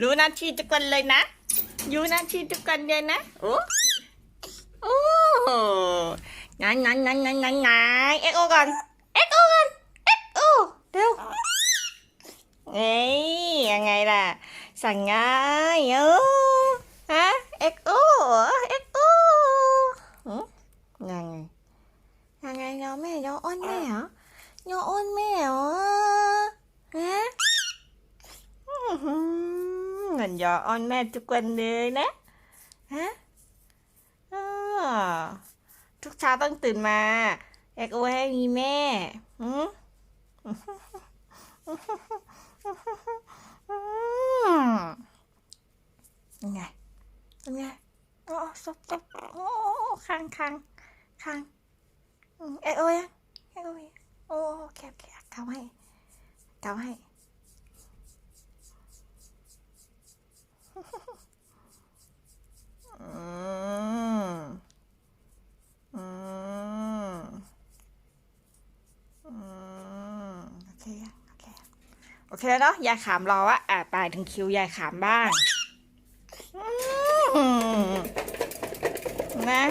รู้หน้าที่ทุกคนเลยนะรู้หน้าที่ทุกคนเลยนะ โอ้โอ้งั้นงั้นงั้นงั้นงั้นงั้นเอ็กโอก่อนเอ็กโอก่อนเอ็กโอเร็วเอ้ยยังไงล่ะ สั่งง่ายเออฮะเอ็กโอเอ็กโอยังไงยังไงยอแม่ยออ้อนแม่เหรอยออ้อนแม่เหรอฮะอื้อหื อนยออ้อนแม่ทุกวันเลยนะฮะทุกเช้าต้องตื่นมาอยากอว้ให้มีแม่หืมยังไงยังไงโอ้ซบซบโอ้คางคางคางเอ้ยโอ้ยงเอ้ยโอ้ยโอ้โอเคโอเคเกาให้เกาให้ อืมอืมอืมโอเคอะโอเค โอ เคแล้วเนาะยายขามรอวะอะไปถึงคิวยายขามบ้างนะ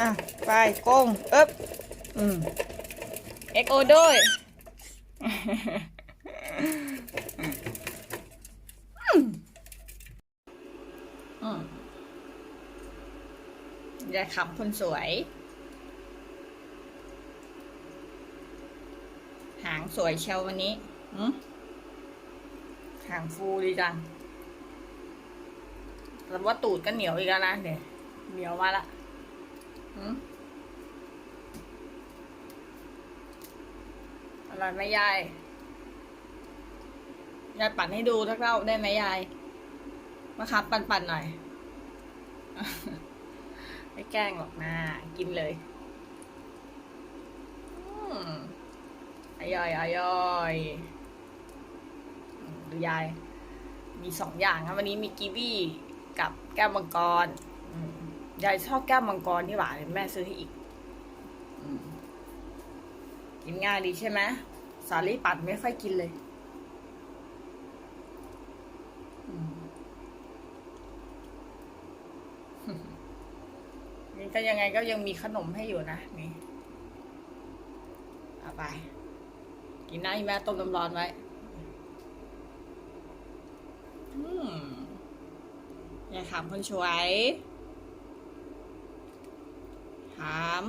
อะไปกงเอ๊บอืมเอ็กโอด้วยยายขำคนสวย หางสวยเชียววันนี้อืม หางฟูดีจังแต่ว่าตูดก็เหนียวอีกแล้วนะเดี๋ยวเหนียวมาละอืมอร่อยไหมยาย ยายปั่นให้ดูสักเล่าได้ไหมยาย มาครับปั่นปั่นๆหน่อย ไม่แกล้งหรอกนะ กินเลยอืมอย่อยอย่อยอืม ดูยาย มีสองอย่างครับวันนี้มีกีวีกับแก้วมังกรยายชอบแก้วมังกรที่หวานแม่ซื้อให้อีกอกินง่ายดีใช่ไหมสาลี่ปั่นไม่ค่อยกินเลยนี่ก็ยังไงก็ยังมีขนมให้อยู่นะนี่เอาไป กินน้ำอีแม่ต้มน้ำร้อนไว้ อย่าถามคนสวย ถาม